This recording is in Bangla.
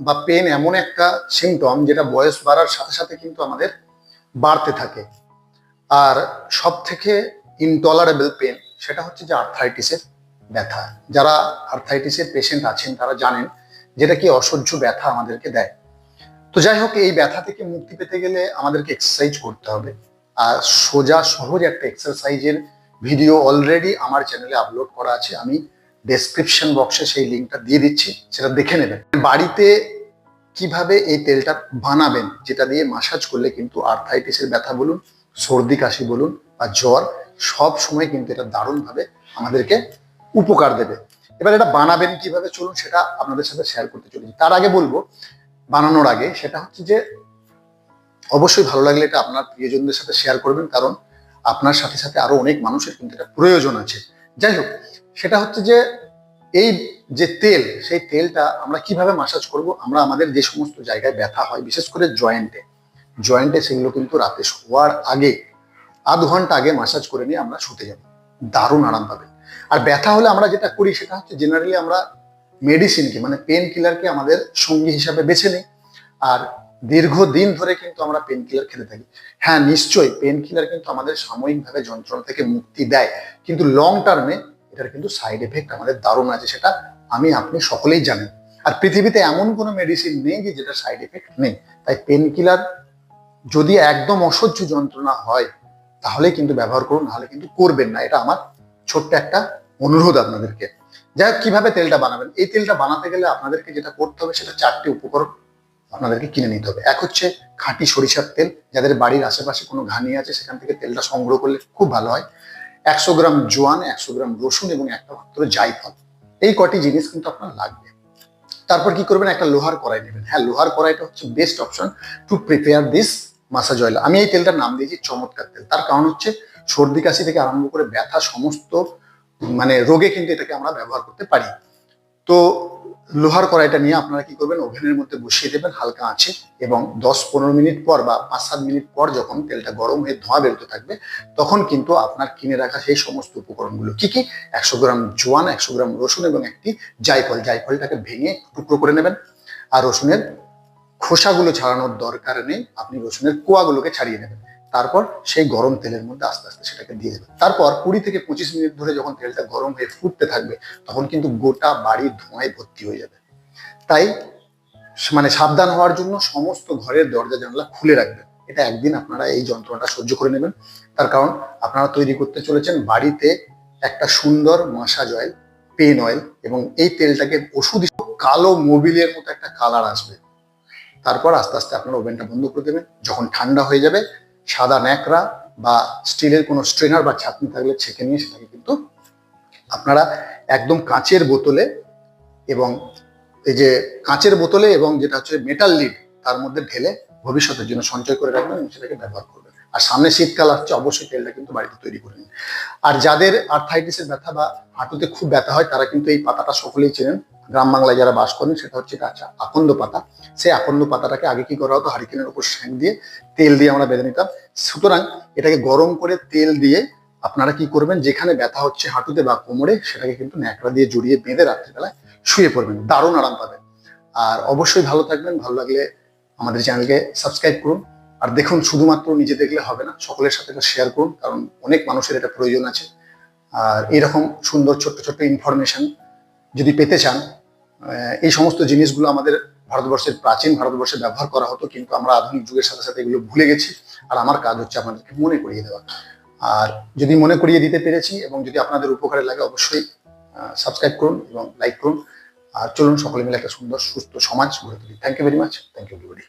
বা পেন এমন একটা সিমটম যেটা বয়স বাড়ার সাথে সাথে কিন্তু আমাদের বাড়তে থাকে। আর সব থেকে ইনটলারেবল পেন সেটা হচ্ছে যে আর্থাইটিসের ব্যথা। যারা আর্থাইটিসের পেশেন্ট আছেন, তারা জানেন যেটা কি অসহ্য ব্যথা আমাদেরকে দেয়। তো যাই হোক, এই ব্যথা থেকে মুক্তি পেতে গেলে আমাদেরকে এক্সারসাইজ করতে হবে। আর সোজা সহজ একটা এক্সারসাইজের ভিডিও অলরেডি আমার চ্যানেলে আপলোড করা আছে। আমি ডেসক্রিপশন বক্সে সেই লিঙ্কটা দিয়ে দিচ্ছি, সেটা দেখে নেবেন। বাড়িতে কীভাবে এই তেলটা বানাবেন, যেটা দিয়ে মাসাজ করলে কিন্তু আর্থাইটিসের ব্যথা বলুন, সর্দি কাশি বলুন বা জ্বর, সব সময় কিন্তু এটা দারুণভাবে আমাদেরকে উপকার দেবে। এবার এটা বানাবেন কীভাবে চলুন সেটা আপনাদের সাথে শেয়ার করতে চলেছি। তার আগে বলব, বানানোর আগে সেটা হচ্ছে যে, অবশ্যই ভালো লাগলে এটা আপনার প্রিয়জনদের সাথে শেয়ার করবেন, কারণ আপনার সাথে সাথে আরও অনেক মানুষের কিন্তু এটা প্রয়োজন আছে। যাই হোক সেটা হচ্ছে যে এই যে তেল, সেই তেলটা আমরা কীভাবে মাসাজ করব? আমরা আমাদের যে সমস্ত জায়গায় ব্যথা হয়, বিশেষ করে জয়েন্টে জয়েন্টে সেগুলো কিন্তু রাতে শোয়ার আগে আধ ঘণ্টা আগে মাসাজ করে নিয়ে আমরা শুতে যাব। দারুণ আরাম পাবেন। আর ব্যথা হলে আমরা যেটা করি, সেটা হচ্ছে জেনারেলি আমরা মেডিসিনকে মানে পেন কিলারকে আমাদের সঙ্গী হিসাবে বেছে নিই। আর দীর্ঘদিন ধরে কিন্তু আমরা পেন কিলার খেতে থাকি। হ্যাঁ নিশ্চয়ই পেন কিলার কিন্তু আমাদের সাময়িকভাবে যন্ত্রণা থেকে মুক্তি দেয়। কিন্তু লং টার্মে এটার কিন্তু সাইড এফেক্ট আমাদের দারুণ আছে, সেটা আমি, আপনি সকলেই জানেন। আর পৃথিবীতে এমন কোনো মেডিসিন নেই যে যেটা সাইড এফেক্ট নেই। তাই পেন কিলার যদি একদম অসহ্য যন্ত্রণা হয় তাহলে কিন্তু ব্যবহার করুন, নাহলে কিন্তু করবেন না। এটা আমার ছোট্ট একটা অনুরোধ আপনাদেরকে। যাই হোক, কীভাবে তেলটা বানাবেন? এই তেলটা বানাতে গেলে আপনাদেরকে যেটা করতে হবে, সেটা চারটি উপকরণ আপনাদেরকে কিনে নিতে হবে। এক হচ্ছে খাঁটি সরিষার তেল। যাদের বাড়ির আশেপাশে কোনো ঘানি আছে, সেখান থেকে তেলটা সংগ্রহ করলে খুব ভালো হয়। একশো গ্রাম জোয়ান, একশো গ্রাম রসুন এবং একটা মাত্র জায়ফল। এই কটি জিনিস কিন্তু আপনার লাগবে। তারপর কি করবেন? একটা লোহার কড়াই নেবেন। হ্যাঁ লোহার কড়াইটা হচ্ছে best option to prepare this massage oil আমি এই তেলটার নাম দিয়েছি চমৎকার তেল। তার কারণ হচ্ছে সর্দি, কাশি থেকে আরম্ভ করে ব্যথা, সমস্ত মানে রোগে কিন্তু এটাকে আমরা ব্যবহার করতে পারি। তো লোহার কড়াইটা নিয়ে আপনারা কি করবেন? ওভেনের মধ্যে বসিয়ে দেবেন হালকা আছে এবং দশ পনেরো মিনিট পর বা পাঁচ সাত মিনিট পর যখন তেলটা গরম হয়ে ধোঁয়া বেরোতে থাকবে, তখন কিন্তু আপনার কিনে রাখা সেই সমস্ত উপকরণগুলো কি কি? একশো গ্রাম জোয়ান, একশো গ্রাম রসুন এবং একটি জায়ফল। জায়ফলটাকে ভেঙে টুকরো করে নেবেন। আর রসুনের খোসাগুলো ছাড়ানোর দরকার নেই। আপনি রসুনের কোয়াগুলোকে ছাড়িয়ে নেবেন। তারপর সেই গরম তেলের মধ্যে আস্তে আস্তে সেটাকে দিয়ে দেবেন তারপর কুড়ি থেকে পঁচিশ মিনিট ধরে যখন তেলটা গরম হয়ে ফুটতে থাকবে, তখন কিন্তু গোটা বাড়ি ধোঁয়ায় ভর্তি হয়ে যাবে। তাই মানে সাবধান হওয়ার জন্য সমস্ত ঘরের দরজা জানলা খুলে রাখবেন। এটা একদিন আপনারা এই যন্ত্রণাটা সহ্য করে নেবেন। তার কারণ আপনারা তৈরি করতে চলেছেন বাড়িতে একটা সুন্দর মাসাজ অয়েল পেন অয়েল এবং এই তেলটাকে ওষুধ কালো মোবিলের মতো একটা কালার আসবে। তারপর আস্তে আস্তে আপনারা ওভেনটা বন্ধ করে দেবেন। যখন ঠান্ডা হয়ে যাবে সাদা ন্যাকড়া বা স্টিলের কোনো স্ট্রেনার বা ছাঁকনি থাকলে ছেঁকে নিয়ে সেটাকে কিন্তু আপনারা একদম কাঁচের বোতলে এবং এই যে কাঁচের বোতলে এবং যেটা হচ্ছে মেটাল লিড তার মধ্যে ঢেলে ভবিষ্যতের জন্য সঞ্চয় করে রাখবেন এবং সেটাকে ব্যবহার করবেন। আর সামনে শীতকাল আসছে, অবশ্যই তেলটা কিন্তু বাড়িতে তৈরি করে নিন। আর যাদের আর্থাইটিসের ব্যথা বা হাঁটুতে খুব ব্যথা হয়, তারা কিন্তু এই পাতাটা সকলেই চেনেন। গ্রাম বাংলায় যারা বাস করেন, সেটা হচ্ছে কাঁচা আকন্দ পাতা। সেই আকন্দ পাতাটাকে আগে কি করা হতো? হারিকেনের উপর শ্যাঁক দিয়ে তেল দিয়ে আমরা বেঁধে নিতাম। সুতরাং এটাকে গরম করে তেল দিয়ে আপনারা কি করবেন? যেখানে ব্যথা হচ্ছে হাঁটুতে বা কোমরে, সেটাকে কিন্তু ন্যাকড়া দিয়ে জড়িয়ে বেঁধে রাত্রিবেলায় শুয়ে পড়বেন। দারুণ আরাম পাবেন। আর অবশ্যই ভালো থাকবেন। ভালো লাগলে আমাদের চ্যানেলকে সাবস্ক্রাইব করুন। আর দেখুন, শুধুমাত্র নিজে দেখলে হবে না, সকলের সাথে এটা শেয়ার করুন, কারণ অনেক মানুষের এটা প্রয়োজন আছে। আর এরকম সুন্দর, ছোট্ট ছোট্ট ইনফরমেশন যদি পেতে চান এই সমস্ত জিনিসগুলো আমাদের ভারতবর্ষের প্রাচীন ভারতবর্ষে ব্যবহার করা হতো, কিন্তু আমরা আধুনিক যুগের সাথে সাথে এগুলো ভুলে গেছি আর আমার কাজ হচ্ছে আপনাদেরকে মনে করিয়ে দেওয়া। আর যদি মনে করিয়ে দিতে পেরেছি এবং যদি আপনাদের উপকারে লাগে, অবশ্যই সাবস্ক্রাইব করুন এবং লাইক করুন। আর চলুন সকলে মিলে একটা সুন্দর, সুস্থ সমাজ গড়ে তুলি। Thank you very much thank you everybody